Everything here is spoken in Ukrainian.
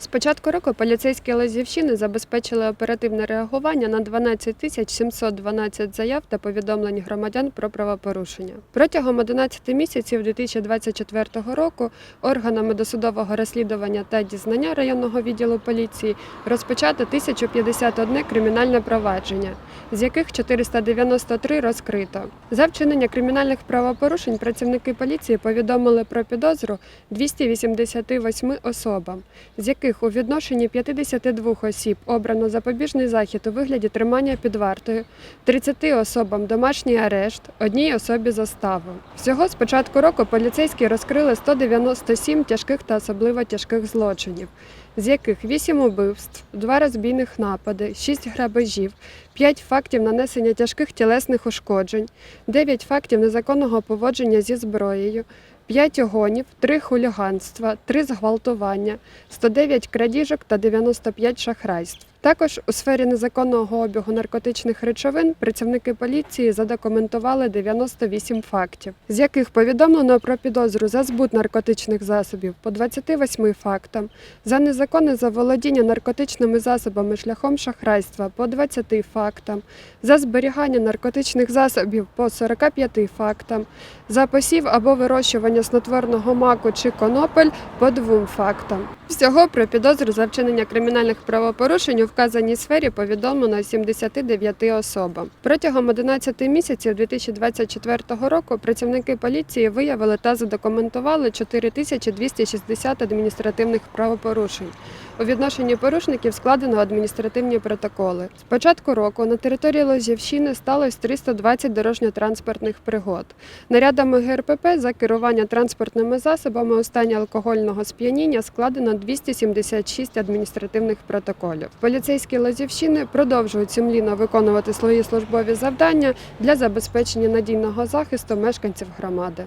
З початку року поліцейські Лозівщини забезпечили оперативне реагування на 12 тисяч 712 заяв та повідомлень громадян про правопорушення. Протягом 11 місяців 2024 року органами досудового розслідування та дізнання районного відділу поліції розпочато 1051 кримінальне провадження, з яких 493 розкрито. За вчинення кримінальних правопорушень працівники поліції повідомили про підозру 288 особам, з яких у відношенні 52 осіб обрано запобіжний захід у вигляді тримання під вартою, 30 особам домашній арешт, одній особі заставу. Всього з початку року поліцейські розкрили 197 тяжких та особливо тяжких злочинів, з яких 8 убивств, 2 розбійних напади, 6 грабежів, 5 фактів нанесення тяжких тілесних ушкоджень, 9 фактів незаконного поводження зі зброєю, 5 огонів, 3 хуліганства, 3 зґвалтування, 109 крадіжок та 95 шахрайств. Також у сфері незаконного обігу наркотичних речовин працівники поліції задокументували 98 фактів, з яких повідомлено про підозру за збут наркотичних засобів по 28 фактам, за незаконне заволодіння наркотичними засобами шляхом шахрайства по 20 фактам, за зберігання наркотичних засобів по 45 фактам, за посів або вирощування снотворного маку чи конопель по двом фактам. Всього про підозру за вчинення кримінальних правопорушень вказаній сфері повідомлено 79 особам. Протягом 11 місяців 2024 року працівники поліції виявили та задокументували 4260 адміністративних правопорушень. У відношенні порушників складено адміністративні протоколи. З початку року на території Лозівщини сталося 320 дорожньо-транспортних пригод. Нарядами ГРПП за керування транспортними засобами у стані алкогольного сп'яніння складено 276 адміністративних протоколів. Поліцейські Лозівщини продовжують сумлінно виконувати свої службові завдання для забезпечення надійного захисту мешканців громади.